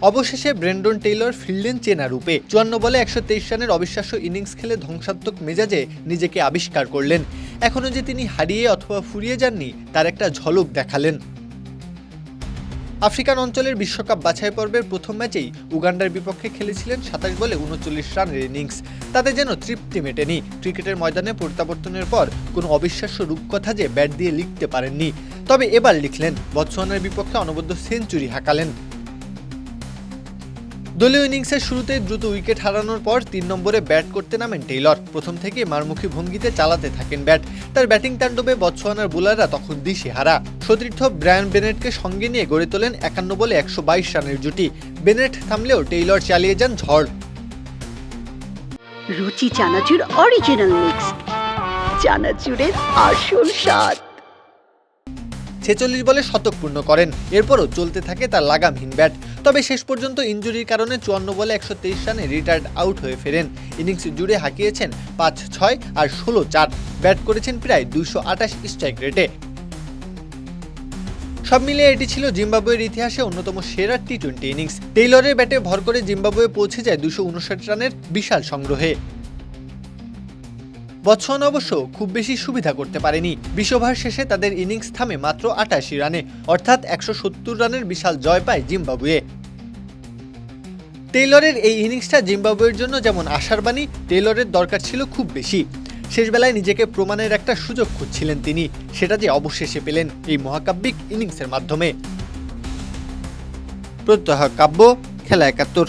অবশেষে Brendon Taylor ফিরলেন চেনা রূপে চুয়ান্ন বলে একশো তেইশ রানের অবিশ্বাস্য ইনিংস খেলে ধ্বংসাত্মক মেজাজে নিজেকে আবিষ্কার করলেন। এখনও যে তিনি হারিয়ে অথবা ফুরিয়ে যাননি, তার একটা ঝলক দেখালেন। আফ্রিকান অঞ্চলের বিশ্বকাপ বাছাই পর্বের প্রথম ম্যাচেই উগান্ডার বিপক্ষে খেলেছিলেন সাতাশ বলে উনচল্লিশ রানের ইনিংস। তাতে যেন তৃপ্তি মেটেনি। ক্রিকেটের ময়দানে প্রত্যাবর্তনের পর কোনো অবিশ্বাস্য রূপকথা যে ব্যাট দিয়ে লিখতে পারেননি। তবে এবার লিখলেন, বৎসওয়ানার বিপক্ষে অনবদ্য সেঞ্চুরি হাঁকালেন। দলীয় ইনিংসের শুরুতেই দ্রুত উইকেট হারানোর পর তিন নম্বরে ব্যাট করতে নামেন টেইলর। প্রথম থেকে মারমুখী ভঙ্গিতে চালাতে থাকেন ব্যাট। তার ব্যাটিং তাণ্ডবে বৎসওয়ানার বোলাররা তখন দিশেহারা সতীর্থ ব্রায়ান বেনেটকে সঙ্গে নিয়ে গড়ে তোলেন একান্ন বলে একশো বাইশ রানের জুটি। বেনেট থামলেও টেইলর চালিয়ে যান ঝড়। রুচি চানাচুর অরিজিনাল মিক্স চানাচুরের আসল স্বাদ। ছেচল্লিশ বলে শতক পূর্ণ করেন। এরপরও চলতে থাকে তার লাগামহীন ব্যাট। তবে শেষ পর্যন্ত ইঞ্জুরির কারণে চুয়ান্ন বলে একশো তেইশ রানে রিটায়ার্ড আউট হয়ে ফেরেন। ইনিংস জুড়ে হাঁকিয়েছেন পাঁচ ছয় আর ষোলো চার। ব্যাট করেছেন প্রায় দুইশো আঠাশ স্ট্রাইক রেটে। সব মিলিয়ে এটি ছিল জিম্বাবুয়ের ইতিহাসে অন্যতম সেরা টি টোয়েন্টি ইনিংস। টেইলরের ব্যাটে ভর করে জিম্বাবুয়ে পৌঁছে যায় দুশো রানের বিশাল সংগ্রহে। বৎসওয়ানা অবশ্য খুব বেশি সুবিধা করতে পারেনি। বিশ ওভার শেষে তাদের ইনিংস থামে মাত্র আটাশি রানে, অর্থাৎ একশো সত্তর রানের বিশাল জয় পায় জিম্বাবুয়ে। টেইলরের এই ইনিংসটা জিম্বাবুয়ের জন্য যেমন আশার বাণী টেইলরের দরকার ছিল খুব বেশি। শেষবেলায় নিজেকে প্রমাণের একটা সুযোগ খুঁজছিলেন তিনি, সেটা যে অবশেষে পেলেন এই মহাকাব্যিক ইনিংসের মাধ্যমে। প্রত্যহ কাব্য, খেলা একাত্তর।